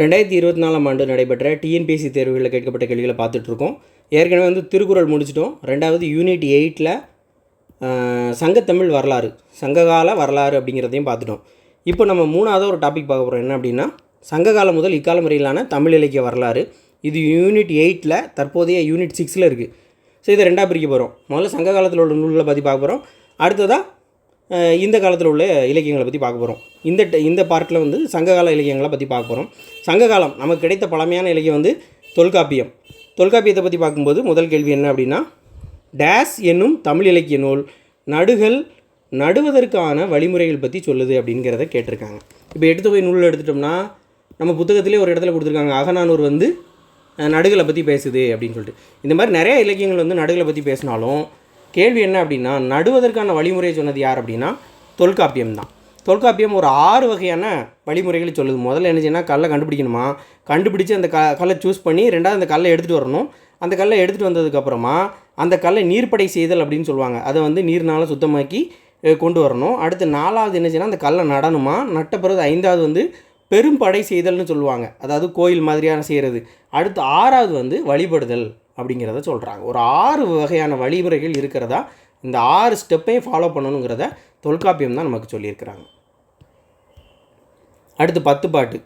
ரெண்டாயிரத்தி இருபத்தி நாலாம் ஆண்டு நடைபெற்ற டிஎன்பிஎஸ்சி தேர்வுகளில் கேட்கப்பட்ட கேள்விகளை பார்த்துட்ருக்கோம். ஏற்கனவே வந்து திருக்குறள் முடிச்சிட்டோம். ரெண்டாவது யூனிட் எயிட்டில் சங்கத்தமிழ் வரலாறு சங்ககால வரலாறு அப்படிங்கிறதையும் பார்த்துட்டோம். இப்போ நம்ம மூணாவது ஒரு டாபிக் பார்க்க போகிறோம் என்ன அப்படின்னா சங்ககாலம் முதல் இக்காலம் வரையிலான தமிழ் இலக்கிய வரலாறு. இது யூனிட் எயிட்டில் தற்போதைய யூனிட் சிக்ஸில் இருக்குது ஸோ இதை ரெண்டாக பிரிக்க போகிறோம் முதல்ல சங்க காலத்தில் உள்ள நூலில் பற்றி பார்க்க போகிறோம் அடுத்ததாக இந்த காலத்தில் உள்ள இலக்கியங்களை பற்றி பார்க்க போகிறோம் இந்த இந்த பார்ட்டில் வந்து சங்ககால இலக்கியங்களை பற்றி பார்க்க போகிறோம் சங்ககாலம் நமக்கு கிடைத்த பழமையான இலக்கியம் வந்து தொல்காப்பியம். தொல்காப்பியத்தை பற்றி பார்க்கும்போது முதல் கேள்வி என்ன அப்படின்னா டேஸ் என்னும் தமிழ் இலக்கிய நூல் நடுகள் நடுவதற்கான வழிமுறைகள் பற்றி சொல்லுது அப்படிங்கிறத கேட்டிருக்காங்க. இப்போ எடுத்து போய் நூல் எடுத்துட்டோம்னா நம்ம புத்தகத்திலே ஒரு இடத்துல கொடுத்துருக்காங்க அகநானூர் வந்து நடுகளை பற்றி பேசுது அப்படின்னு சொல்லிட்டு. இந்த மாதிரி நிறைய இலக்கியங்கள் வந்து நடுகளை பற்றி பேசினாலும் கேள்வி என்ன அப்படின்னா நடுவதற்கான வழிமுறையை சொன்னது யார் அப்படின்னா தொல்காப்பியம் தான். தொல்காப்பியம் ஒரு ஆறு வகையான வழிமுறைகளை சொல்லுது. முதல்ல என்ன செய்யணும் கல்லை கண்டுபிடிக்கணுமா? கண்டுபிடிச்சு அந்த க கல்லை சூஸ் பண்ணி ரெண்டாவது அந்த கல்லை எடுத்துகிட்டு வரணும். அந்த கல்லை எடுத்துகிட்டு வந்ததுக்கப்புறமா அந்த கல்லை நீர்ப்படை செய்தல் அப்படின்னு சொல்லுவாங்க. அதை வந்து நீர்னால் சுத்தமாக்கி கொண்டு வரணும். அடுத்து நாலாவது என்ன செய்யணும் அந்த கல்லை நடணுமா? நட்ட பிறகு ஐந்தாவது வந்து பெரும்படை செய்தல்னு சொல்லுவாங்க. அதாவது கோயில் மாதிரியான செய்கிறது அடுத்து ஆறாவது வந்து வழிபடுதல். அப்படிங்கிறத சொல்கிறாங்க ஒரு ஆறு வகையான வழிமுறைகள் இருக்கிறதா இந்த ஆறு ஸ்டெப்பையும் ஃபாலோ பண்ணணுங்கிறத தொல்காப்பியம் தான் நமக்கு சொல்லியிருக்கிறாங்க. அடுத்து பத்து பாட்டு.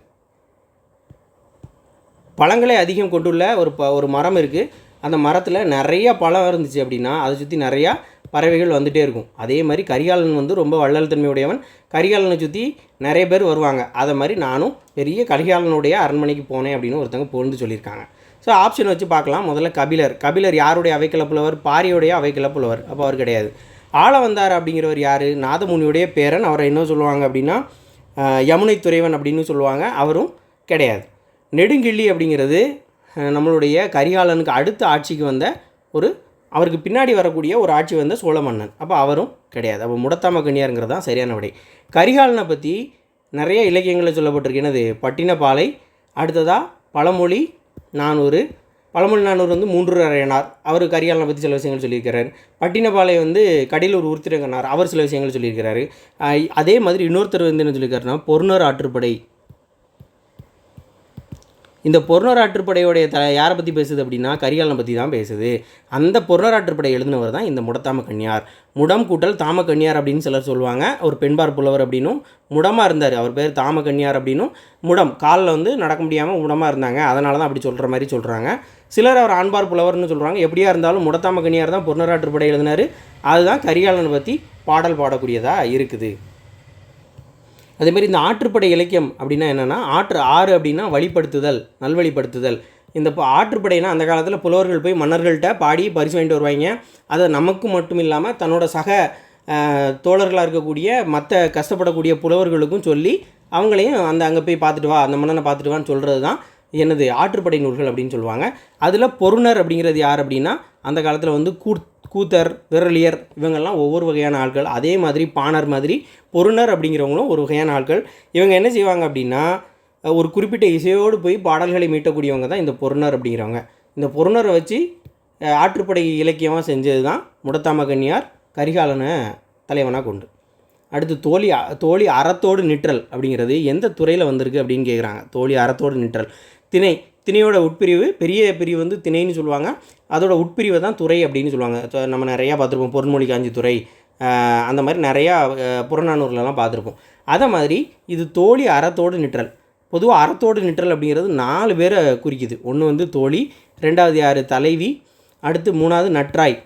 பழங்களை அதிகம் கொண்டுள்ள ஒரு ப ஒரு மரம் இருக்குது அந்த மரத்தில் நிறையா பழம் இருந்துச்சு அப்படின்னா அதை சுற்றி நிறையா பறவைகள் வந்துகிட்டே இருக்கும். அதே மாதிரி கரிகாலன் வந்து ரொம்ப வள்ளல் தன்மையுடையவன் கரிகாலனை சுற்றி நிறைய பேர் வருவாங்க. அதை மாதிரி நானும் பெரிய கரிகாலனுடைய அரண்மனைக்கு போனேன் அப்படின்னு ஒருத்தவங்க புகழ்ந்து சொல்லியிருக்காங்க. ஸோ ஆப்ஷன் வச்சு பார்க்கலாம். முதல்ல கபிலர். கபிலர் யாருடைய அவைக்கல புலவர் பாரியுடைய அவைக்கல புலவர் அப்போ அவர் கிடையாது. ஆள வந்தார் அப்படிங்கிறவர் யார்? நாதமுனியுடைய பேரன். அவரை என்ன சொல்லுவாங்க அப்படின்னா யமுனை துறைவன் அப்படின்னு சொல்லுவாங்க. அவரும் கிடையாது. நெடுங்கிள்ளி அப்படிங்கிறது நம்மளுடைய கரிகாலனுக்கு அடுத்த ஆட்சிக்கு வந்த ஒரு அவருக்கு பின்னாடி வரக்கூடிய ஒரு ஆட்சி வந்த சோழ மன்னன். அப்போ அவரும் கிடையாது. அப்போ முடத்தாம கன்னியாருங்கிறது தான் சரியான விடை. கரிகாலனை பற்றி நிறைய இலக்கியங்களில் சொல்லப்பட்டிருக்கு. என்னது? பட்டினப்பாலை அடுத்ததாக பழமொழி நானூறு பழமொழி நானூறு வந்து மூன்று அரையனார் அவர் கரிகாலனை பற்றி சில விஷயங்கள் சொல்லியிருக்கிறார். பட்டினப்பாலை வந்து கடலூர் உருத்திரங்கனார் அவர் சில விஷயங்கள் சொல்லியிருக்கிறாரு. அதே மாதிரி இன்னொருத்தர் வந்து என்ன சொல்லியிருக்காருன்னா பொருணர் ஆற்றுப்படை. இந்த பொருணர் ஆற்றுப்படையோடைய த யாரை பற்றி பேசுது அப்படின்னா கரிகாலனை பற்றி தான் பேசுது. அந்த பொருணர் எழுதினவர் தான் இந்த முடத்தாம கன்னியார். முடம் கூட்டல் தாம கன்னியார் அப்படின்னு சிலர் சொல்லுவாங்க. ஒரு பெண்பார் புலவர் அப்படின்னும் முடமாக இருந்தார். அவர் பேர் தாம கன்னியார் அப்படின்னும் முடம். காலில் வந்து நடக்க முடியாமல் முடமாக இருந்தாங்க. அதனால தான் அப்படி சொல்கிற மாதிரி சொல்கிறாங்க சிலர் அவர் ஆண்பார் புலவர்னு சொல்கிறாங்க எப்படியா இருந்தாலும் முடத்தாம கன்னியார் தான் பொருணர் ஆற்றுப்படை எழுதினார். அதுதான் கரிகாலனை பற்றி பாடல் பாடக்கூடியதாக இருக்குது. அதேமாரி இந்த ஆற்றுப்படை இலக்கியம் அப்படின்னா என்னென்னா ஆற்று ஆறு அப்படின்னா வழிப்படுத்துதல் நல்வழிப்படுத்துதல். இந்த ஆற்றுப்படைனா அந்த காலத்தில் புலவர்கள் போய் மன்னர்கள்ட்ட பாடி பரிசு வாங்கிட்டு வருவாங்க. அதை நமக்கு மட்டும் இல்லாமல் தன்னோட சக தோழர்களாக இருக்கக்கூடிய மற்ற கஷ்டப்படக்கூடிய புலவர்களுக்கும் சொல்லி அவங்களையும் அந்த அங்கே போய் பார்த்துட்டு வா அந்த மன்னனை பார்த்துட்டு வான்னு சொல்கிறது தான் என்னது ஆற்றுப்படை நூல்கள் அப்படின்னு சொல்லுவாங்க. அதில் பொருணர் அப்படிங்கிறது யார் அப்படின்னா அந்த காலத்தில் வந்து கூர்த் கூத்தர் விரலியர் இவங்கெல்லாம் ஒவ்வொரு வகையான ஆட்கள் அதே மாதிரி பாணர் மாதிரி பொருணர் அப்படிங்கிறவங்களும் ஒரு வகையான ஆட்கள் இவங்க என்ன செய்வாங்க அப்படின்னா ஒரு குறிப்பிட்ட இசையோடு போய் பாடல்களை மீட்டக்கூடியவங்க தான் இந்த பொருணர் அப்படிங்கிறவங்க இந்த பொருணரை வச்சு ஆற்றுப்படை இலக்கியமாக செஞ்சது தான் முடத்தாம கன்னியார் கரிகாலனை தலைவனாக கொண்டு. அடுத்து தோழி தோழி அறத்தோடு நிற்றல் அப்படிங்கிறது எந்த துறையில் வந்திருக்கு அப்படின்னு கேட்குறாங்க தோழி அறத்தோடு நிற்றல். திணை திணையோட உட்பிரிவு பெரிய பிரிவு வந்து திணைன்னு சொல்லுவாங்க. அதோட உட்பிரிவை தான் துறை அப்படின்னு சொல்லுவாங்க. நம்ம நிறையா பார்த்துருப்போம். பொருண்மொழி காஞ்சி துறை அந்த மாதிரி நிறையா புறநானூர்லலாம் பார்த்துருப்போம். அதை மாதிரி இது தோழி அறத்தோடு நிற்றல். பொதுவாக அறத்தோடு நிற்றல் அப்படிங்கிறது நாலு பேரை குறிக்குது. ஒன்று வந்து தோழி ரெண்டாவது யார்? தலைவி அடுத்து மூணாவது நற்றாய்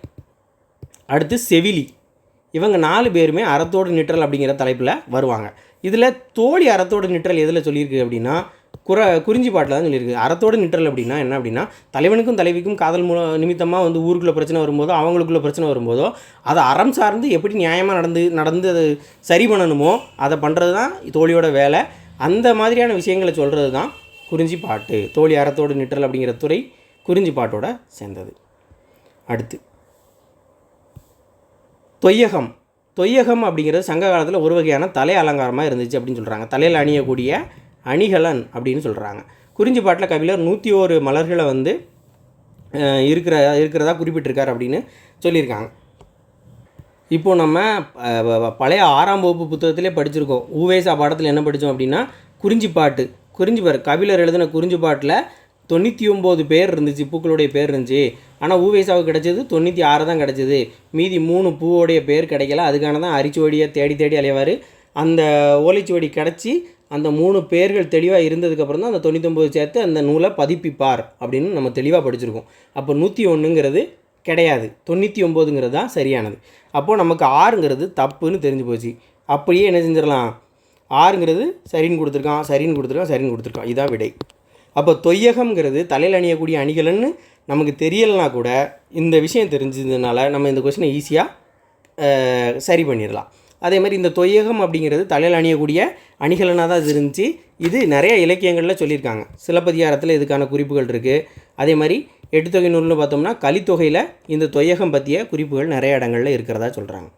அடுத்து செவிலி. இவங்க நாலு பேருமே அறத்தோடு நிற்றல் அப்படிங்கிற தலைப்பில் வருவாங்க. இதில் தோழி அறத்தோடு நிற்றல் எதில் சொல்லியிருக்கு அப்படின்னா குற குறிஞ்சி பாட்டில் தான் சொல்லியிருக்கு. அறத்தோடு நிற்றல் அப்படின்னா என்ன அப்படின்னா தலைவனுக்கும் தலைவிக்கும் காதல் மூல நிமித்தமாக வந்து ஊருக்குள்ளே பிரச்சனை வரும்போதோ அவங்களுக்குள்ளே பிரச்சனை வரும்போதோ அதை அறம் சார்ந்து எப்படி நியாயமாக நடந்து நடந்து அது சரி பண்ணணுமோ அதை பண்ணுறது தான் தோழியோட வேலை. அந்த மாதிரியான விஷயங்களை சொல்கிறது தான் குறிஞ்சி பாட்டு. தோழி அறத்தோடு நிற்றல் அப்படிங்கிற துறை குறிஞ்சி பாட்டோட சேர்ந்தது. அடுத்து. தொய்யகம். தொய்யகம் அப்படிங்கிறது சங்க காலத்தில் ஒரு வகையான தலை அலங்காரமாக இருந்துச்சு அப்படின்னு சொல்கிறாங்க தலையில் அணியக்கூடிய அணிகலன் அப்படின்னு சொல்கிறாங்க குறிஞ்சி பாட்டில் கபிலர் நூற்றி ஓரு மலர்களை வந்து இருக்கிற இருக்கிறதா குறிப்பிட்டிருக்கார் அப்படின்னு சொல்லியிருக்காங்க. இப்போது நம்ம பழைய ஆறாம் வகுப்பு புத்தகத்திலே படிச்சிருக்கோம். ஊவேசா பாடத்தில் என்ன படித்தோம் அப்படின்னா குறிஞ்சி பாட்டு. குறிஞ்சிப்பார் கபிலர் எழுதின குறிஞ்சி பாட்டில் தொண்ணூற்றி ஒம்பது பேர் இருந்துச்சு பூக்களுடைய பேர் இருந்துச்சு. ஆனால் ஊவேசாவுக்கு கிடச்சது தொண்ணூற்றி ஆறு தான் கிடச்சிது. மீதி மூணு பூவோடைய பேர் கிடைக்கல. அதுக்கான தான் அரிச்சுவடியை தேடி தேடி அலைவார். அந்த ஓலைச்சுவடி கிடச்சி அந்த மூணு பேர்கள் தெளிவாக இருந்ததுக்கப்புறம் தான் அந்த தொண்ணூத்தொம்பது சேர்த்து அந்த நூலை பதிப்பிப்பார் அப்படின்னு நம்ம தெளிவாக படிச்சிருக்கோம். அப்போ நூற்றி ஒன்றுங்கிறது கிடையாது. தொண்ணூற்றி ஒம்போதுங்கிறது தான் சரியானது. அப்போது நமக்கு ஆறுங்கிறது தப்புன்னு தெரிஞ்சு போச்சு. அப்படியே என்ன செஞ்சிடலாம்? ஆறுங்கிறது சரின்னு கொடுத்துருக்கான் சரின்னு கொடுத்துருக்கான் சரின்னு கொடுத்துருக்கான். இதான் விடை. அப்போ தொய்யகம்ங்கிறது தலையில் அணியக்கூடிய அணிகலன்னு நமக்கு தெரியலைனா கூட இந்த விஷயம் தெரிஞ்சதுனால நம்ம இந்த கொஸ்டினை ஈஸியாக சரி பண்ணிடலாம். அதே மாதிரி இந்த தொய்யகம் அப்படிங்கிறது தலையில் அணியக்கூடிய அணிகலனாக தான் இது இருந்துச்சு. இது நிறைய இலக்கியங்களில் சொல்லியிருக்காங்க. சிலப்பதிகாரத்தில் இதுக்கான குறிப்புகள் இருக்குது அதே மாதிரி எட்டுத்தொகை நூல்னு பார்த்தோம்னா கலித்தொகையில் இந்த தொய்யகம் பற்றிய குறிப்புகள் நிறைய இடங்களில் இருக்கிறதா சொல்கிறாங்க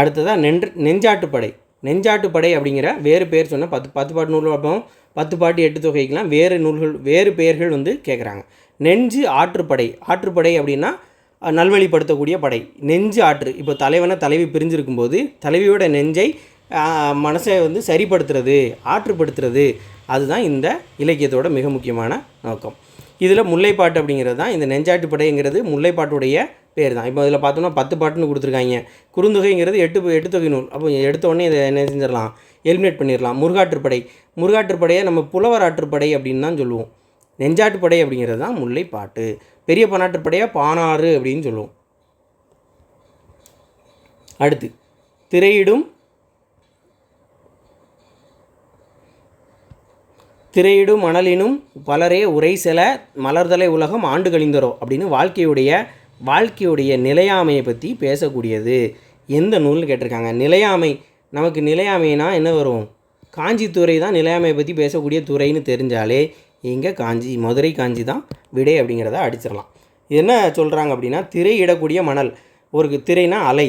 அடுத்ததாக நென்று நெஞ்சாட்டுப்படை. நெஞ்சாட்டுப்படை அப்படிங்கிற வேறு பேர் சொன்ன பத்து பத்து பாட்டு நூல் பார்ப்போம் பத்து பாட்டு எட்டு தொகைக்கெலாம் வேறு நூல்கள் வேறு பெயர்கள் வந்து கேட்குறாங்க நெஞ்சு ஆற்றுப்படை. ஆற்றுப்படை அப்படின்னா நல்வழிப்படுத்தக்கூடிய படை. நெஞ்சு ஆற்று. இப்போ தலைவனை தலைவி பிரிஞ்சிருக்கும்போது தலைவியோட நெஞ்சை மனசை வந்து சரிப்படுத்துறது ஆற்றுப்படுத்துறது அதுதான் இந்த இலக்கியத்தோட மிக முக்கியமான நோக்கம். இதில் முல்லைப்பாட்டு அப்படிங்கிறது தான் இந்த நெஞ்சாட்டுப்படைங்கிறது முல்லைப்பாட்டுடைய பேர் தான். இப்போ இதில் பார்த்தோம்னா பத்து பாட்டுன்னு கொடுத்துருக்காங்க. குறுந்தொகைங்கிறது எட்டு எட்டு தொகை நூல். அப்போ எடுத்தோடனே இதை என்ன செஞ்சிடலாம்? எலிமினேட் பண்ணிடலாம். முருகாற்றுப்படை முருகாற்றுப்படையை நம்ம புலவர் ஆற்றுப்படை அப்படின்னு தான் சொல்லுவோம். நெஞ்சாட்டுப்படை அப்படிங்கிறது தான் முல்லைப்பாட்டு. பெரிய பன்னாட்டுப்படையாக பானாறு அப்படின்னு சொல்லுவோம். அடுத்து திரையிடும் திரையிடும் மணலினும் பலரே உரை செல மலர்தலை உலகம் ஆண்டு கழிந்தரோ அப்படின்னு வாழ்க்கையுடைய வாழ்க்கையுடைய நிலையாமையை பற்றி பேசக்கூடியது. எந்த நூல்னு கேட்டிருக்காங்க. நிலையாமை நமக்கு நிலையாமைனா என்ன வரும்? காஞ்சி துறை தான் நிலையாமையை பற்றி பேசக்கூடிய துறைன்னு தெரிஞ்சாலே இங்கே காஞ்சி மதுரை காஞ்சி தான் விடை அப்படிங்கிறத அடிச்சிடலாம். என்ன சொல்கிறாங்க அப்படின்னா திரையிடக்கூடிய மணல். ஒரு திரைனா அலை.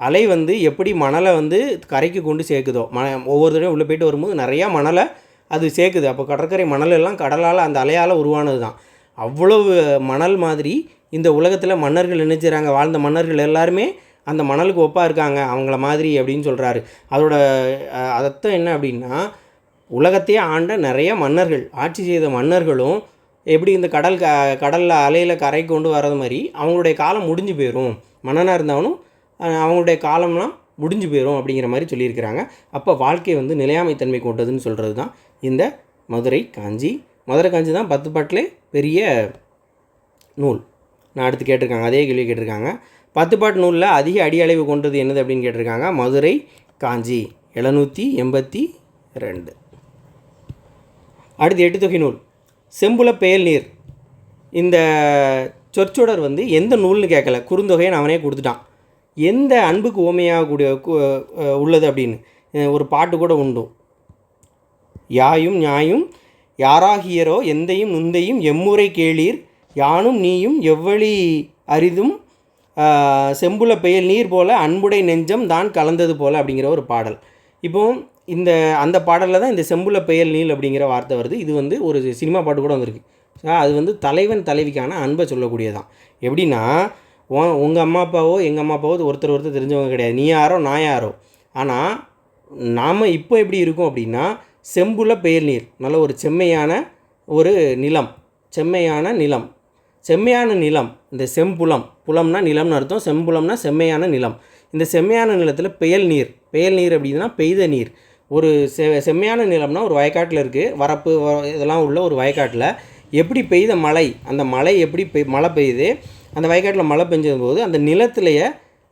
அலை வந்து எப்படி மணலை வந்து கரைக்கு கொண்டு சேர்க்குதோ மண ஒவ்வொரு தடவையும் உள்ளே போயிட்டு வரும்போது நிறையா மணலை அது சேர்க்குது. அப்போ கடற்கரை மணல் எல்லாம் கடலால் அந்த அலையால் உருவானது தான். அவ்வளவு மணல் மாதிரி இந்த உலகத்தில் மன்னர்கள் நினைச்சுறாங்க வாழ்ந்த மன்னர்கள் எல்லாருமே அந்த மணலுக்கு ஒப்பாக இருக்காங்க. அவங்கள மாதிரி அப்படின்னு சொல்கிறாரு அதோட அர்த்தம் என்ன அப்படின்னா உலகத்தையே ஆண்ட நிறைய மன்னர்கள் ஆட்சி செய்த மன்னர்களும் எப்படி இந்த கடல் க கடலில் அலையில் கரை கொண்டு வர்றது மாதிரி அவங்களுடைய காலம் முடிஞ்சு போயிடும் மன்னனாக இருந்தாலும் அவங்களுடைய காலம்லாம் முடிஞ்சு போயிடும் அப்படிங்கிற மாதிரி சொல்லியிருக்கிறாங்க. அப்போ வாழ்க்கை வந்து நிலையாமைத்தன்மை கொண்டதுன்னு சொல்கிறது தான் இந்த மதுரை காஞ்சி. மதுரை காஞ்சி தான் பத்து பாட்டிலே பெரிய நூல். நான் அடுத்து கேட்டிருக்காங்க அதே கேள்வி கேட்டிருக்காங்க. பத்து பாட்டு நூலில் அதிக அடி அளவு கொண்டது என்னது அப்படின்னு கேட்டிருக்காங்க. மதுரை காஞ்சி எழுநூற்றி எண்பத்தி ரெண்டு. அடுத்து எட்டு தொகை நூல் செம்புல பெயல் நீர். இந்த சொற்சொடர் வந்து எந்த நூல்னு கேட்கல குறுந்தொகையை அவனே கொடுத்துட்டான். எந்த அன்புக்கு ஓமையாகக்கூடிய உள்ளது அப்படின்னு? ஒரு பாட்டு கூட உண்டு. யாயும் ஞாயும் யாராகியரோ எந்தையும் நுந்தையும் எம்முறை கேளீர். யானும் நீயும் எவ்வளி அரிதும் செம்புல பெயல் நீர் போல அன்புடை நெஞ்சம் தான் கலந்தது போல அப்படிங்கிற ஒரு பாடல். இப்போ இந்த அந்த பாடலில் தான் இந்த செம்புல பெயல் நீல் அப்படிங்கிற வார்த்தை வருது. இது வந்து ஒரு சினிமா பாட்டு கூட வந்திருக்கு. அது வந்து தலைவன் தலைவிக்கான அன்பை சொல்லக்கூடியதான் எப்படின்னா உங்கள் அம்மா அப்பாவோ எங்கள் அம்மா அப்பாவோ ஒருத்தர் ஒருத்தர் தெரிஞ்சவங்க கிடையாது. நீ யாரோ நான் யாரோ. ஆனால் நாம் இப்போ எப்படி இருக்கோம் அப்படின்னா செம்புல பெயர் நீர் நல்ல ஒரு செம்மையான ஒரு நிலம். செம்மையான நிலம். செம்மையான நிலம். இந்த செம்புலம். புலம்னா நிலம்னு அர்த்தம். செம்புலம்னா செம்மையான நிலம். இந்த செம்மையான நிலத்தில் பெயல் நீர். பெயல் நீர் அப்படின்னா பெய்த நீர். ஒரு செ செம்மையான நிலம்னா ஒரு வயக்காட்டில் இருக்குது வரப்பு இதெல்லாம் உள்ள ஒரு வயக்காட்டில். எப்படி பெய்த மழை அந்த மழை எப்படி பெய் மழை பெய்யுது? அந்த வயக்காட்டில் மழை பெஞ்சது போது அந்த நிலத்திலேயே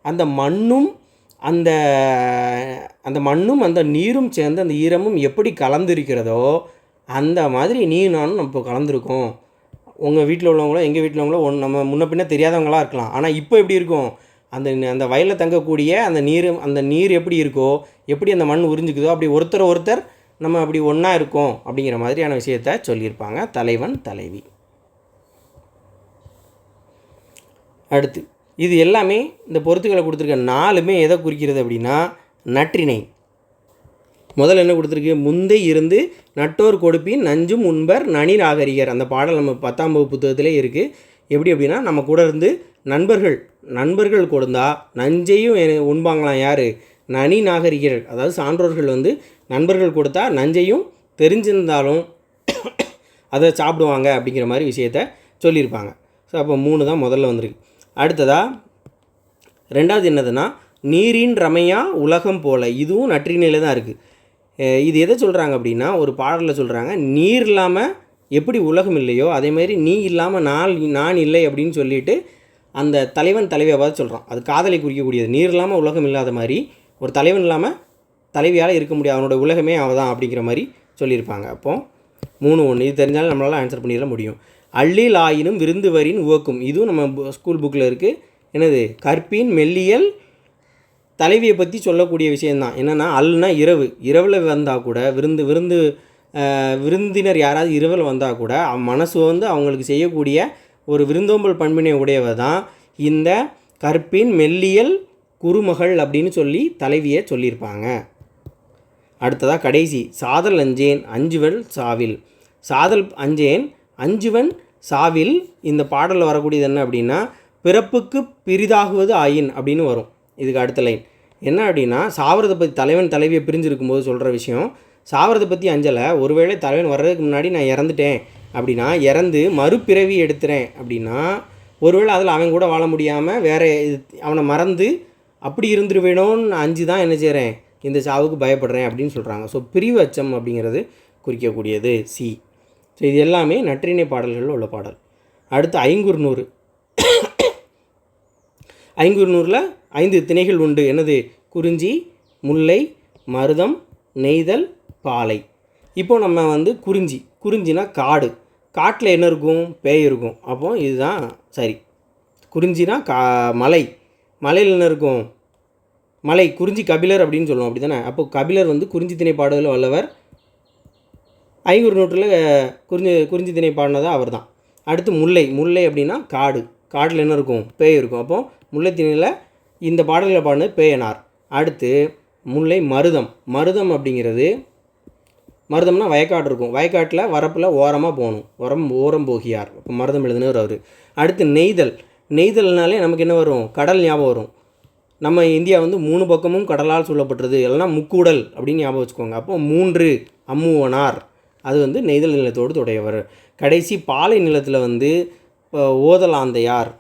அந்த மண்ணும் அந்த அந்த மண்ணும் அந்த நீரும் சேர்ந்து அந்த ஈரமும் எப்படி கலந்திருக்கிறதோ அந்த மாதிரி நீ நானும் நம்ம கலந்துருக்கோம். உங்கள் வீட்டில் உள்ளவங்களோ எங்கள் வீட்டில் உள்ளவங்களோ ஒன் நம்ம முன்ன பின்ன தெரியாதவங்களா இருக்கலாம். ஆனால் இப்போ எப்படி இருக்கும்? அந்த அந்த வயலில் தங்கக்கூடிய அந்த நீர் அந்த நீர் எப்படி இருக்கோ எப்படி அந்த மண் உறிஞ்சிக்குதோ அப்படி ஒருத்தர் ஒருத்தர் நம்ம அப்படி ஒன்றா இருக்கோம் அப்படிங்கிற மாதிரியான விஷயத்த சொல்லியிருப்பாங்க. தலைவன் தலைவி. அடுத்து இது எல்லாமே இந்த பொருத்துக்களை கொடுத்துருக்க நாலுமே எதை குறிக்கிறது அப்படின்னா நற்றினை முதல்ல என்ன கொடுத்துருக்கு? முந்தை இருந்து நட்டோர் கொடுப்பின் நஞ்சும் உண்பர் நனி நாகரிகர் அந்த பாடல் நம்ம பத்தாம் வகுப்பு புத்தகத்திலே இருக்குது எப்படி அப்படின்னா நம்ம கூட இருந்து நண்பர்கள் நண்பர்கள் கொடுந்தா நஞ்சையும் உண்பாங்களாம் யார்? நனி நாகரிகர்கள் அதாவது சான்றோர்கள் வந்து நண்பர்கள் கொடுத்தா நஞ்சையும் தெரிஞ்சிருந்தாலும் அதை சாப்பிடுவாங்க அப்படிங்கிற மாதிரி விஷயத்த சொல்லியிருப்பாங்க. ஸோ அப்போ மூணு தான் முதல்ல வந்திருக்கு. அடுத்ததாக ரெண்டாவது என்னதுன்னா நீரின் ரமையா உலகம் போல இதுவும் நற்றினையில் தான் இருக்குது இது எதை சொல்கிறாங்க அப்படின்னா ஒரு பாடலில் சொல்கிறாங்க நீர் இல்லாமல் எப்படி உலகம் இல்லையோ அதே மாதிரி நீ இல்லாமல் நான் நான் இல்லை அப்படின்னு சொல்லிட்டு அந்த தலைவன் தலைவியை பார்த்து சொல்கிறான் அது காதலை குறிக்கக்கூடியது. நீர் இல்லாமல் உலகம் இல்லாத மாதிரி ஒரு தலைவன் இல்லாமல் தலைவியால் இருக்க முடியாது. அவனோட உலகமே அவள் தான் அப்படிங்கிற மாதிரி சொல்லியிருப்பாங்க. அப்போது மூணு ஒன்று இது தெரிஞ்சாலும் நம்மளால் ஆன்சர் பண்ணிட முடியும். அள்ளில் ஆயினும் விருந்து வரின் உவக்கும். இதுவும் நம்ம பு- ஸ்கூல் புக்கில் இருக்குது என்னது? கற்பின் மெல்லியல் தலைவியை பற்றி சொல்லக்கூடிய விஷயந்தான் என்னென்னா அல்னா இரவு. இரவில் வந்தால் கூட விருந்து விருந்து விருந்தினர் யாராவது இரவில் வந்தால் கூட அவன் மனசு வந்து அவங்களுக்கு செய்யக்கூடிய ஒரு விருந்தோம்பல் பண்பினை உடையவர் தான் இந்த கற்பின் மெல்லியல் குருமகள் அப்படின்னு சொல்லி தலைவியை சொல்லியிருப்பாங்க. அடுத்ததாக கடைசி சாதல் அஞ்சேன் அஞ்சுவன் சாவில். சாதல் அஞ்சேன் அஞ்சுவன் சாவில் இந்த பாடலில் வரக்கூடியது என்ன அப்படின்னா பிறப்புக்கு பிரிதாகுவது ஆயின் அப்படின்னு வரும். இதுக்கு அடுத்த லைன். என்ன அப்படின்னா சாவரத்தை பற்றி தலைவன் தலைவியை பிரிஞ்சிருக்கும் போது சொல்கிற விஷயம் சாவரத்தை பற்றி அஞ்சலை ஒருவேளை தலைவன் வர்றதுக்கு முன்னாடி நான் இறந்துட்டேன் அப்படின்னா இறந்து மறுபிறவி எடுத்துறேன் அப்படின்னா ஒருவேளை அதில் அவன் கூட வாழ முடியாமல் வேறு இது- அவனை மறந்து அப்படி இருந்துருவேணும்னு அஞ்சு தான் என்ன செய்கிறேன் இந்த சாவுக்கு பயப்படுறேன் அப்படின்னு சொல்கிறாங்க ஸோ பிரிவு அச்சம் அப்படிங்கிறது குறிக்கக்கூடியது. சி ஸோ இது எல்லாமே நற்றிணை பாடல்களில் உள்ள பாடல். அடுத்து ஐங்குறுநூறு. ஐங்குறுநூறில் ஐந்து திணைகள் உண்டு. என்னது? குறிஞ்சி முல்லை மருதம் நெய்தல் பாலை. இப்போ நம்ம வந்து குறிஞ்சி. குறிஞ்சினா காடு. காட்டில் என்ன இருக்கும்? பேய் இருக்கும். அப்போ இதுதான் சரி. குறிஞ்சினா கா மலை. மலையில் என்ன இருக்கும்? மலை குறிஞ்சி கபிலர் அப்படின்னு சொல்லுவோம் அப்படி தானே அப்போ கபிலர் வந்து குறிஞ்சி திணை பாடலில் வல்லவர். ஐநூறு நூற்றில் குறிஞ்சி குறிஞ்சி திணை பாடினதாக அவர் தான் அடுத்து முல்லை. முல்லை அப்படின்னா காடு. காட்டில் என்ன இருக்கும்? பேய் இருக்கும். அப்போ முல்லை திணையில் இந்த பாடல்களை பாடினது பேயனார். அடுத்து முல்லை மருதம். மருதம் அப்படிங்கிறது மருதம்னா வயக்காடு இருக்கும். வயக்காட்டில் வரப்பில் ஓரமாக போகணும். ஓரம் ஓரம் போகியார். இப்போ மருதம் எழுதுனவர் அவர். அடுத்து நெய்தல். நெய்தல்னாலே நமக்கு என்ன வரும்? கடல் ஞாபகம் வரும். நம்ம இந்தியா வந்து மூணு பக்கமும் கடலால் சூழப்பட்டது. இல்லைனா முக்கூடல் அப்படின்னு ஞாபகம் வச்சுக்கோங்க. அப்போ மூன்று அம்முவனார். அது வந்து நெய்தல் நிலத்தோடு தொடையவர் கடைசி பாலை நிலத்தில் வந்து இப்போ ஓதலாந்தையார்.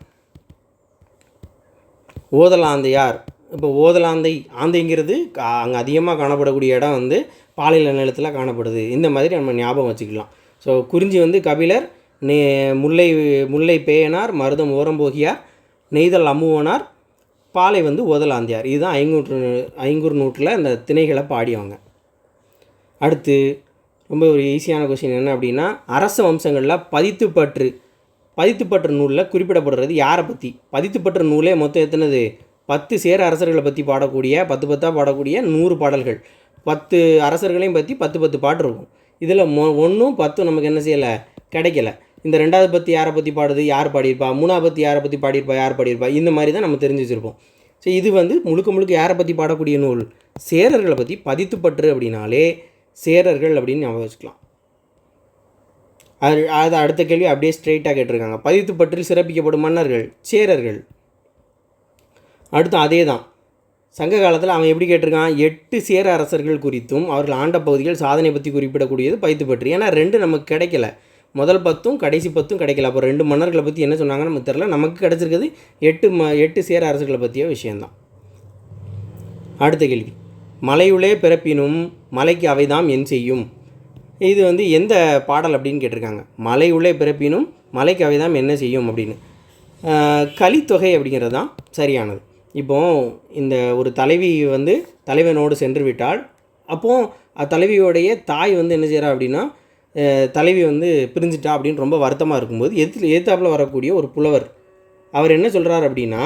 ஓதலாந்தையார். இப்போ ஓதலாந்தை ஆந்தைங்கிறது அங்கே அதிகமாக காணப்படக்கூடிய இடம் வந்து பாலைநில நிலத்தில் காணப்படுது. இந்த மாதிரி நம்ம ஞாபகம் வச்சுக்கலாம். ஸோ குறிஞ்சி வந்து கபிலர் நே முல்லை முல்லை பேயனார் மருதம் ஓரம்போகியார் நெய்தல் அம்முவனார் பாலை வந்து ஓதலாந்தியார். இதுதான் ஐநூற்று ஐங்குறு நூற்றில் இந்த திணைகளை பாடியவங்க. அடுத்து ரொம்ப ஒரு ஈஸியான கொஸ்டின் என்ன அப்படின்னா அரச வம்சங்களில் பதித்துப்பற்று பதித்துப்பற்று நூலில் குறிப்பிடப்படுறது யாரை பற்றி பதித்துப்பற்று நூலே மொத்தம் எத்தனது? பத்து சேர அரசர்களை பற்றி பாடக்கூடிய பத்து பத்தாக பாடக்கூடிய நூறு பாடல்கள். பத்து அரசர்களையும் பற்றி பத்து பத்து பாட்டு இருக்கும். இதில் மொ ஒன்றும் பத்தும் நமக்கு என்ன செய்யலை? கிடைக்கல. இந்த ரெண்டாவது பற்றி யாரை பற்றி பாடுது? யார் பாடியிருப்பா? மூணாவது பற்றி யாரை பற்றி பாடியிருப்பா? யார் பாடியிருப்பா? இந்த மாதிரி தான் நம்ம தெரிஞ்சு வச்சுருப்போம் ஸோ இது வந்து முழுக்க முழுக்க யாரை பற்றி பாடக்கூடிய நூல்? சேரர்களை பற்றி பதித்துப்பற்று அப்படின்னாலே சேரர்கள் அப்படின்னு ஞாபகம் வச்சுக்கலாம். அது அது அடுத்த கேள்வி அப்படியே ஸ்ட்ரெயிட்டாக கேட்டிருக்காங்க. பதித்துப்பற்றில் சிறப்பிக்கப்படும் மன்னர்கள் சேரர்கள். அடுத்து அதே தான் சங்க காலத்தில் அவன் எப்படி கேட்டிருக்கான்? எட்டு சேர அரசர்கள் குறித்தும் அவர்கள் ஆண்ட பகுதிகள் சாதனை பற்றி குறிப்பிடக்கூடியது பதித்துப்பற்று. ஏன்னா ரெண்டு நமக்கு கிடைக்கல. முதல் பத்தும் கடைசி பத்தும் கிடைக்கல. அப்போ ரெண்டு மன்னர்களை பற்றி என்ன சொன்னாங்கன்னு நமக்கு தெரில நமக்கு கிடச்சிருக்கிறது எட்டு ம எட்டு சேர அரசுகளை பற்றிய விஷயந்தான் அடுத்த கேள்வி. மலையுளே பிறப்பினும் மலைக்கு அவைதாம் என் செய்யும். இது வந்து எந்த பாடல் அப்படின்னு கேட்டிருக்காங்க. மலையுள்ளே பிறப்பினும் மலைக்கு அவைதாம் என்ன செய்யும் அப்படின்னு. கலித்தொகை அப்படிங்கிறது தான் சரியானது. இப்போ இந்த ஒரு தலைவி வந்து தலைவனோடு சென்று விட்டால் அப்போது அத்தலைவியோடைய தாய் வந்து என்ன செய்கிறா அப்படின்னா தலைவி வந்து பிரிஞ்சிட்டா அப்படின்னு ரொம்ப வருத்தமாக இருக்கும்போது எதில் எதிர்த்தாப்புல வரக்கூடிய ஒரு புலவர். அவர் என்ன சொல்கிறார் அப்படின்னா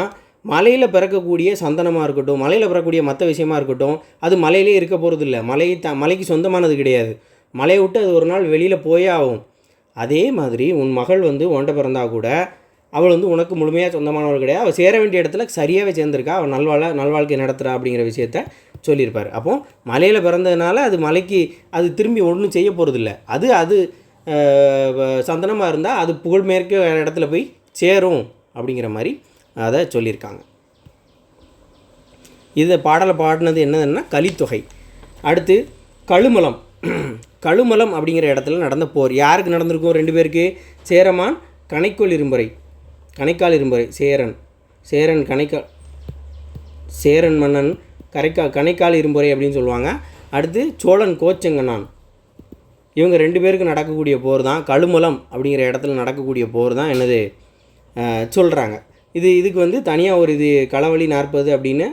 மலையில் பிறக்கக்கூடிய சந்தனமாக இருக்கட்டும் மலையில் பிறக்கக்கூடிய மற்ற விஷயமா இருக்கட்டும் அது மலையிலே இருக்க போகிறது இல்லை மலை த மலைக்கு சொந்தமானது கிடையாது. மலையை விட்டு அது ஒரு நாள் வெளியில் போயே ஆகும். அதே மாதிரி உன் மகள் வந்து ஒன்றை பிறந்தா கூட அவள் வந்து உனக்கு முழுமையாக சொந்தமானவள் கிடையாது. அவள் சேர வேண்டிய இடத்துல சரியாகவே சேர்ந்திருக்கா. அவள் நல்வாழ நல்வாழ்க்கை நடத்துகிறா அப்படிங்கிற விஷயத்த சொல்லியிருப்பார். அப்போ மலையில் பிறந்ததுனால அது மலைக்கு அது திரும்பி ஒன்றும் செய்ய போகிறதில்ல அது அது சந்தனமாக இருந்தால் அது புகழ்மேற்க இடத்துல போய் சேரும் அப்படிங்கிற மாதிரி அதை சொல்லியிருக்காங்க. இதை பாடலை பாடினது என்னதுன்னா கலித்தொகை. அடுத்து கழுமலம். கழுமலம் அப்படிங்கிற இடத்துல நடந்த போர். யாருக்கு நடந்திருக்கும்? ரெண்டு பேருக்கு. சேரமான் கணைக்கோள் இரும்புரை. கணைக்கால் இரும்பறை சேரன். சேரன் கணைக்கால் சேரன் மன்னன் கரைக்கா கணைக்கால் இரும்புரை அப்படின்னு சொல்லுவாங்க. அடுத்து சோழன் கோச்செங்கண்ணான். இவங்க ரெண்டு பேருக்கு நடக்கக்கூடிய போர் தான் கழுமலம் அப்படிங்கிற இடத்துல நடக்கக்கூடிய போர் தான் என்னது சொல்கிறாங்க இது இதுக்கு வந்து தனியாக ஒரு இது களவழி நாற்பது அப்படின்னு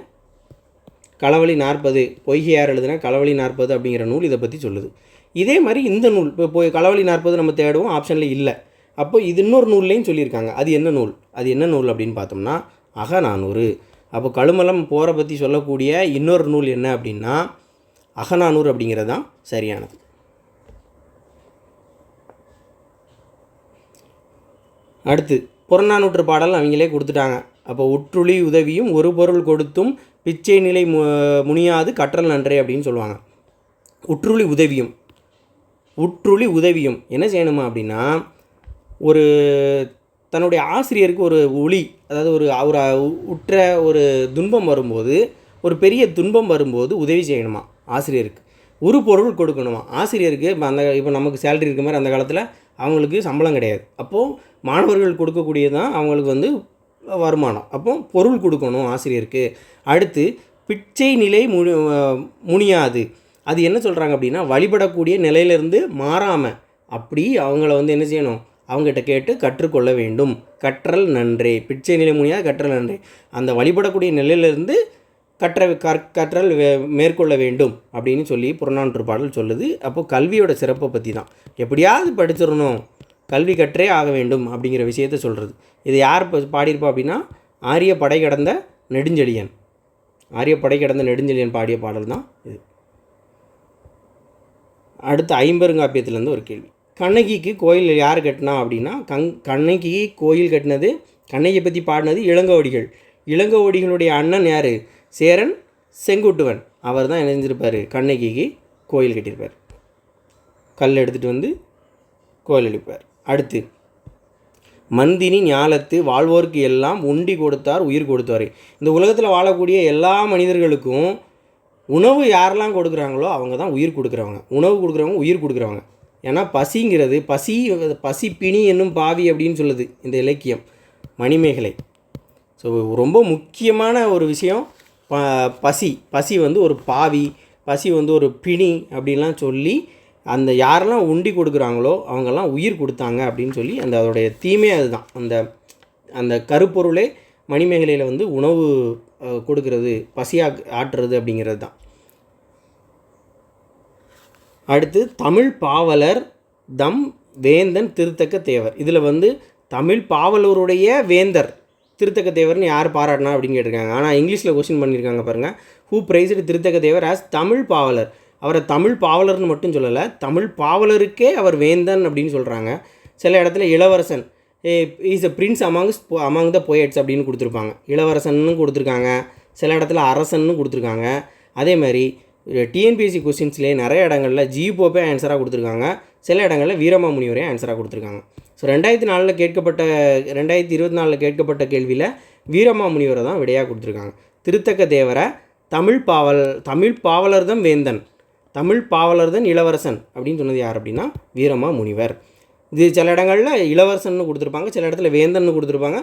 களவழி நாற்பது பொய்கையார் எழுதுனா களவழி நாற்பது அப்படிங்கிற நூல் இதை பற்றி சொல்லுது. இதே மாதிரி இந்த நூல் இப்போ போய் களவழி நாற்பது நம்ம தேடுவோம் ஆப்ஷனில் இல்லை. அப்போ இது இன்னொரு நூல்லையும் சொல்லியிருக்காங்க. அது என்ன நூல்? அது என்ன நூல் அப்படின்னு பார்த்தோம்னா அகநானூறு. அப்போ கழுமலம் போரை பற்றி சொல்லக்கூடிய இன்னொரு நூல் என்ன அப்படின்னா அகநானூறு அப்படிங்கிறது தான் சரியானது. அடுத்து புறநானூற்று பாடல் அவங்களே கொடுத்துட்டாங்க. அப்போ உற்றுளி உதவியும் ஒரு பொருள் கொடுத்தும் பிச்சை நிலை மு முனியாது கற்றல் நன்றே அப்படின்னு சொல்லுவாங்க. உற்றுளி உதவியும். உற்றுளி உதவியும். என்ன செய்யணுமா அப்படின்னா ஒரு தன்னுடைய ஆசிரியருக்கு ஒரு ஒளி அதாவது ஒரு அவர் உற்ற ஒரு துன்பம் வரும்போது ஒரு பெரிய துன்பம் வரும்போது உதவி செய்யணுமா ஆசிரியருக்கு? ஒரு பொருள் கொடுக்கணுமா? ஆசிரியருக்கு இப்போ அந்த இப்போ நமக்கு சேலரி இருக்க மாதிரி அந்த காலத்தில் அவங்களுக்கு சம்பளம் கிடையாது. அப்போது மாணவர்கள் கொடுக்கக்கூடியது தான் அவங்களுக்கு வந்து வருமானம். அப்போ பொருள் கொடுக்கணும் ஆசிரியருக்கு. அடுத்து பிச்சை நிலை முனி முனியாது. அது என்ன சொல்கிறாங்க அப்படின்னா வழிபடக்கூடிய நிலையிலேருந்து மாறாமல் அப்படி அவங்கள வந்து என்ன செய்யணும்? அவங்ககிட்ட கேட்டு கற்றுக்கொள்ள வேண்டும். கற்றல் நன்றே. பிச்சை நிலை முனியாக கற்றல் நன்றே. அந்த வழிபடக்கூடிய நிலையிலிருந்து கற்ற கற் கற்றல் வே- மேற்கொள்ள வேண்டும் அப்படின்னு சொல்லி புறநானூற்று பாடல் சொல்லுது. அப்போது கல்வியோட சிறப்பை பற்றி தான். எப்படியாவது படிச்சிடணும். கல்வி கற்றே ஆக வேண்டும் அப்படிங்கிற விஷயத்த சொல்கிறது இது யார் இப்போ பாடியிருப்பா அப்படின்னா ஆரிய படை கடந்த நெடுஞ்செழியன். ஆரிய படை கடந்த நெடுஞ்செழியன் பாடிய பாடல் தான் இது. அடுத்து ஐம்பெருங்காப்பியத்துலேருந்து ஒரு கேள்வி. கண்ணகிக்கு கோயில் யார் கட்டினா அப்படின்னா கங் கண்ணகிக்கு கோயில் கட்டினது கண்ணகியை பற்றி பாடினது இளங்கோவடிகள் இளங்கோவடிகளுடைய அண்ணன் யார்? சேரன் செங்குட்டுவன். அவர் தான் இணைஞ்சிருப்பார் கண்ணகிக்கு கோயில் கட்டியிருப்பார். கல் எடுத்துகிட்டு வந்து கோயில் எழுப்பார் அடுத்து மந்தினி ஞாலத்து வாழ்வோருக்கு எல்லாம் உண்டி கொடுத்தார் உயிர் கொடுத்தார். இந்த உலகத்தில் வாழக்கூடிய எல்லா மனிதர்களுக்கும் உணவு யாரெல்லாம் கொடுக்குறாங்களோ அவங்க தான் உயிர் கொடுக்குறவங்க. உணவு கொடுக்குறவங்க உயிர் கொடுக்குறவங்க. ஏன்னா பசிங்கிறது பசி பசி பிணி என்னும் பாவி அப்படின்னு சொல்லுது இந்த இலக்கியம் மணிமேகலை. ஸோ ரொம்ப முக்கியமான ஒரு விஷயம் ப பசி. பசி வந்து ஒரு பாவி பசி வந்து ஒரு பிணி அப்படின்லாம் சொல்லி அந்த யாரெல்லாம் உண்டி கொடுக்குறாங்களோ அவங்கெல்லாம் உயிர் கொடுத்தாங்க அப்படின்னு சொல்லி அந்த அதோடைய தீமே அதுதான். அந்த அந்த கருப்பொருளே மணிமேகலையில் வந்து உணவு கொடுக்கறது பசியாக ஆட்டுறது அப்படிங்கிறது தான். அடுத்து தமிழ் பாவலர் தம் வேந்தன் திருத்தக்க தேவர். இதில் வந்து தமிழ் பாவலருடைய வேந்தர் திருத்தக்க தேவர்னு யார் பாராட்டினா அப்படின்னு கேட்டிருக்காங்க. ஆனால் இங்கிலீஷில் கொஸ்டின் பண்ணியிருக்காங்க பாருங்கள் who praised Thiruthakka Devar as Tamil பாவலர்? அவரை தமிழ் பாவலர்னு மட்டும் சொல்லலை தமிழ் பாவலருக்கே அவர் வேந்தன் அப்படின்னு சொல்கிறாங்க சில இடத்துல இளவரசன். Is a prince amongst among the poets அப்படின்னு கொடுத்துருப்பாங்க. இளவரசன்னு கொடுத்துருக்காங்க. சில இடத்துல அரசன்னு கொடுத்துருக்காங்க. அதே மாதிரி டிஎன்பிஎஸ்சி கொஸ்டின்ஸ்லேயே நிறைய இடங்களில் ஜி போப்பே ஆன்சராக கொடுத்துருக்காங்க. சில இடங்களில் வீரமாமுனிவரே ஆன்சராக கொடுத்துருக்காங்க. ஸோ ரெண்டாயிரத்தி நாலில் கேட்கப்பட்ட ரெண்டாயிரத்தி இருபத்தி நாலில் கேட்கப்பட்ட கேள்வியில் வீரமாமுனிவரை தான் விடையாக கொடுத்துருக்காங்க. திருத்தக்க தேவரை தமிழ் பாவல் தமிழ் பாவலர்தம் வேந்தன் தமிழ் பாவலர்தன் இளவரசன் அப்படின்னு சொன்னது யார் அப்படின்னா வீரமா முனிவர் இது சில இடங்களில் இளவரசன்னு கொடுத்துருப்பாங்க சில இடத்துல வேந்தன்னு கொடுத்துருப்பாங்க.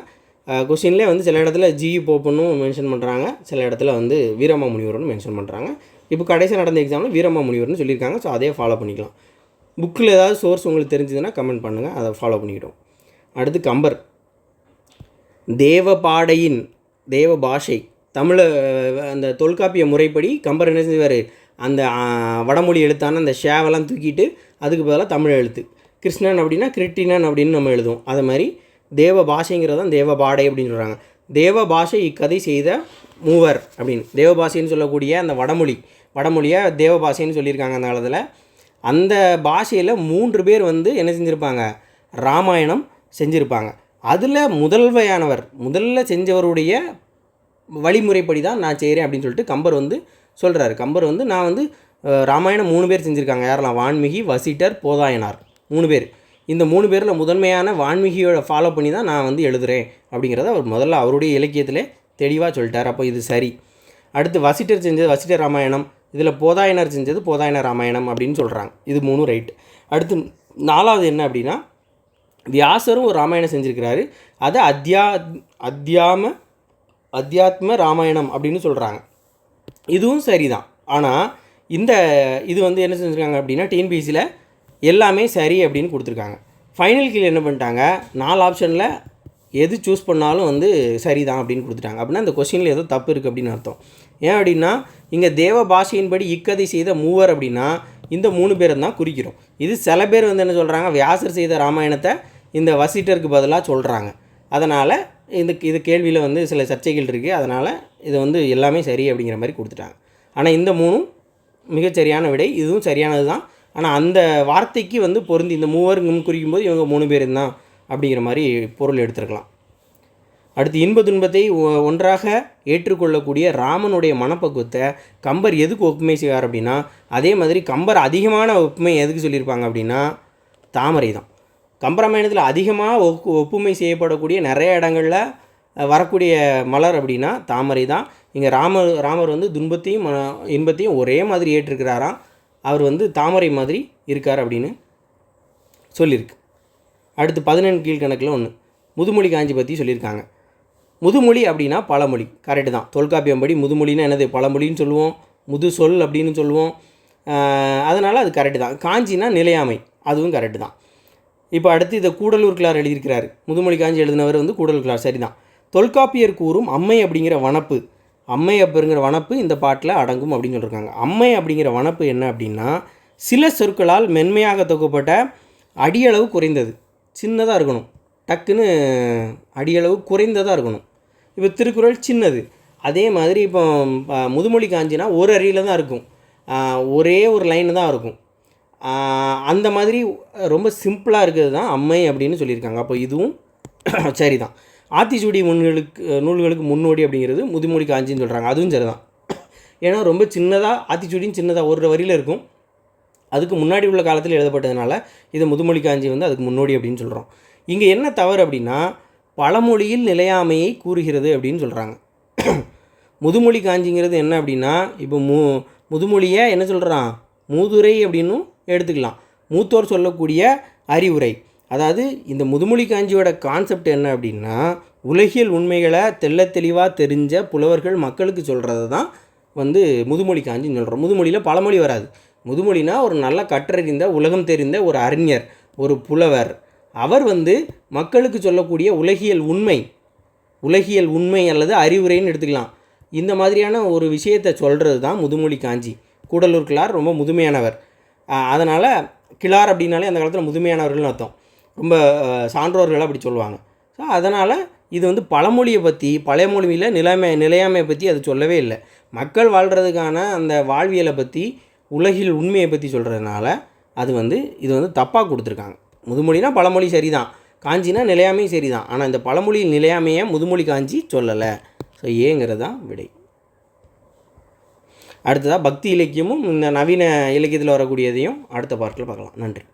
கொஸ்டின்லேயே வந்து சில இடத்துல ஜி போப்புன்னு மென்ஷன் பண்ணுறாங்க சில இடத்துல வந்து வீரமா முனிவர்னு மென்ஷன் பண்ணுறாங்க இப்போ கடைசியாக நடந்த எக்ஸாமில் வீரமா முனிவர்னு சொல்லியிருக்காங்க. ஸோ அதே ஃபாலோ பண்ணிக்கலாம். புக்கில் ஏதாவது சோர்ஸ் உங்களுக்கு தெரிஞ்சதுன்னா கமெண்ட் பண்ணுங்கள் அதை ஃபாலோ பண்ணிக்கிட்டோம். அடுத்து கம்பர். தேவபாடையின் தேவ பாஷை தமிழை அந்த தொல்காப்பிய முறைப்படி கம்பர் என்ன செஞ்சுவார் அந்த வடமொழி எழுத்தான அந்த ஷேவெல்லாம் தூக்கிட்டு அதுக்கு பதிலாக தமிழ் எழுத்து. கிருஷ்ணன் அப்படின்னா கிருட்டினன் அப்படின்னு நம்ம எழுதுவோம். அது மாதிரி தேவ பாஷைங்கிறது தான் தேவ பாடை அப்படின்னு சொல்கிறாங்க தேவபாஷை இக்கதை செய்த மூவர் அப்படின்னு. தேவபாஷைன்னு சொல்லக்கூடிய அந்த வடமொழி வடமொழியை தேவபாஷைன்னு சொல்லியிருக்காங்க அந்த காலத்தில். அந்த பாஷையில் மூன்று பேர் வந்து என்ன செஞ்சுருப்பாங்க? ராமாயணம் செஞ்சுருப்பாங்க. அதில் முதல்வையானவர் முதல்ல செஞ்சவருடைய வழிமுறைப்படி தான் நான் செய்கிறேன் அப்படின்னு சொல்லிட்டு கம்பர் வந்து சொல்கிறாரு கம்பர் வந்து நான் வந்து ராமாயணம் மூணு பேர் செஞ்சுருக்காங்க. யாரெல்லாம்? வான்மிகி வசிட்டர் போதாயனார் மூணு பேர். இந்த மூணு பேரில் முதன்மையான வான்மீகியோட ஃபாலோ பண்ணி தான் நான் வந்து எழுதுகிறேன் அப்படிங்கிறத அவர் முதல்ல அவருடைய இலக்கியத்திலே தெளிவாக சொல்லிட்டார். அப்போ இது சரி. அடுத்து வசிட்டர் செஞ்சது வசிட்டர் ராமாயணம். இதில் போதாயனர் செஞ்சது போதாயன ராமாயணம் அப்படின்னு சொல்கிறாங்க இது மூணும் ரைட் அடுத்து நாலாவது என்ன அப்படின்னா வியாசரும் ஒரு ராமாயணம் செஞ்சுருக்கிறாரு. அதை அத்தியா அத்தியாம அத்தியாத்ம ராமாயணம் அப்படின்னு சொல்கிறாங்க இதுவும் சரிதான். ஆனால் இந்த இது வந்து என்ன செஞ்சுருக்காங்க அப்படின்னா டிஎன்பிசியில் எல்லாமே சரி அப்படின்னு கொடுத்துருக்காங்க. ஃபைனல் கீழ் என்ன பண்ணிட்டாங்க? நாலு ஆப்ஷனில் எது சூஸ் பண்ணாலும் வந்து சரிதான் அப்படின்னு கொடுத்துட்டாங்க. அப்படின்னா அந்த கொஸ்டினில் ஏதோ தப்பு இருக்குது அப்படின்னு அர்த்தம். ஏன் அப்படின்னா இங்கே தேவ பாஷையின்படி இக்கதை செய்த மூவர் அப்படின்னா இந்த மூணு பேரை தான் குறிக்கிறோம். இது சில பேர் வந்து என்ன சொல்கிறாங்க வியாசர் செய்த ராமாயணத்தை இந்த வசிட்டருக்கு பதிலாக சொல்கிறாங்க அதனால் இந்த இது கேள்வியில் வந்து சில சர்ச்சைகள் இருக்குது அதனால் இது வந்து எல்லாமே சரி அப்படிங்கிற மாதிரி கொடுத்துட்டாங்க. ஆனால் இந்த மூணும் மிகச்சரியான விடை. இதுவும் சரியானது தான் ஆனால் அந்த வார்த்தைக்கு வந்து பொருந்தி இந்த மூவருங்கும் குறிக்கும்போது இவங்க மூணு பேர் தான் அப்படிங்கிற மாதிரி பொருள் எடுத்துருக்கலாம். அடுத்து இன்ப துன்பத்தை ஒன்றாக ஏற்றுக்கொள்ளக்கூடிய ராமனுடைய மனப்பக்குவத்தை கம்பர் எதுக்கு ஒப்புமை செய்வார் அப்படின்னா அதே மாதிரி கம்பர் அதிகமான ஒப்புமை எதுக்கு சொல்லியிருப்பாங்க அப்படின்னா தாமரை தான். கம்பராமாயணத்தில் அதிகமாக ஒப்பு ஒப்புமை செய்யப்படக்கூடிய நிறைய இடங்களில் வரக்கூடிய மலர் அப்படின்னா தாமரை தான். இங்கே ராமர் ராமர் வந்து துன்பத்தையும் இன்பத்தையும் ஒரே மாதிரி ஏற்றிருக்கிறாராம். அவர் வந்து தாமரை மாதிரி இருக்கார் அப்படின்னு சொல்லியிருக்கு. அடுத்து பதினெண்டு கீழ்கணக்கில் ஒன்று. முதுமொழி காஞ்சி பற்றி சொல்லியிருக்காங்க. முதுமொழி அப்படின்னா பழமொழி. கரெக்டு தான். தொல்காப்பியம் படி முதுமொழின்னா என்னது? பழமொழின்னு சொல்லுவோம். முது சொல் அப்படின்னு சொல்லுவோம். அதனால் அது கரெக்டு தான். காஞ்சினா நிலையாமை. அதுவும் கரெக்டு தான். இப்போ அடுத்து இதை கூடலூர் கிளார் எழுதியிருக்கிறாரு. முதுமொழி காஞ்சி எழுதினவர் வந்து கூடலூர் கிளார் சரிதான். தொல்காப்பியர் கூறும் அம்மை அப்படிங்கிற வனப்பு அம்மை அப்படிங்கிற வனப்பு இந்த பாட்டில் அடங்கும் அப்படின்னு சொல்லியிருக்காங்க அம்மை அப்படிங்கிற வனப்பு என்ன அப்படின்னா சில சொற்களால் மென்மையாக தொகுக்கப்பட்ட அடியளவு குறைந்தது. சின்னதாக இருக்கணும். டக்குன்னு அடியளவு குறைந்ததாக இருக்கணும். இப்போ திருக்குறள் சின்னது. அதே மாதிரி இப்போ முதுமொழி காஞ்சினா ஒரு அடியில் தான் இருக்கும். ஒரே ஒரு லைன் தான் இருக்கும். அந்த மாதிரி ரொம்ப சிம்பிளாக இருக்கிறது தான் அம்மை அப்படின்னு சொல்லியிருக்காங்க. அப்போ இதுவும் சரி தான் ஆத்திச்சூடி நூல்களுக்கு நூல்களுக்கு முன்னோடி அப்படிங்கிறது முதுமொழி காஞ்சின்னு சொல்கிறாங்க அதுவும் சரிதான். ஏன்னா ரொம்ப சின்னதாக ஆத்திச்சூடியும் சின்னதாக ஒரு வரியில் இருக்கும். அதுக்கு முன்னாடி உள்ள காலத்தில் எழுதப்பட்டதுனால இதை முதுமொழி காஞ்சி வந்து அதுக்கு முன்னோடி அப்படின்னு சொல்கிறோம் இங்கே என்ன தவறு அப்படின்னா பழமொழியில் நிலையாமையை கூறுகிறது அப்படின்னு சொல்கிறாங்க முதுமொழி காஞ்சிங்கிறது என்ன அப்படின்னா இப்போ மு முதுமொழியை என்ன சொல்கிறான் மூதுரை அப்படின்னும் எடுத்துக்கலாம். மூத்தோர் சொல்லக்கூடிய அறிவுரை. அதாவது இந்த முதுமொழி காஞ்சியோட கான்செப்ட் என்ன அப்படின்னா உலகியல் உண்மைகளை தெல்ல தெளிவாக தெரிஞ்ச புலவர்கள் மக்களுக்கு சொல்கிறது தான் வந்து முதுமொழி காஞ்சின்னு சொல்கிறோம் முதுமொழியில் பழமொழி வராது. முதுமொழினா ஒரு நல்ல கற்றறிந்த உலகம் தெரிந்த ஒரு அறிஞர் ஒரு புலவர். அவர் வந்து மக்களுக்கு சொல்லக்கூடிய உலகியல் உண்மை உலகியல் உண்மை அல்லது அறிவுரைன்னு எடுத்துக்கலாம். இந்த மாதிரியான ஒரு விஷயத்தை சொல்கிறது தான் முதுமொழி காஞ்சி. கூடலூர் கிளார் ரொம்ப முதுமையானவர். அதனால் கிளார் அப்படின்னாலே அந்த காலத்தில் முதுமையானவர்கள்னு அர்த்தம். ரொம்ப சான்றோர்கள் அப்படி சொல்லுவாங்க. ஸோ அதனால் இது வந்து பழமொழியை பற்றி பழைய மொழியில் நிலைமை நிலையாமையை பற்றி அது சொல்லவே இல்லை. மக்கள் வாழ்கிறதுக்கான அந்த வாழ்வியலை பற்றி உலகில் உண்மையை பற்றி சொல்கிறதுனால அது வந்து இது வந்து தப்பாக கொடுத்துருக்காங்க. முதுமொழினா பழமொழி சரிதான். காஞ்சினா நிலையாமையும் சரிதான். ஆனால் இந்த பழமொழி நிலையாமையை முதுமொழி காஞ்சி சொல்லலை. ஸோ ஏங்கிறது தான் விடை. அடுத்ததாக பக்தி இலக்கியமும் இந்த நவீன இலக்கியத்தில் வரக்கூடியதையும் அடுத்த பார்ட்டில் பார்க்கலாம். நன்றி.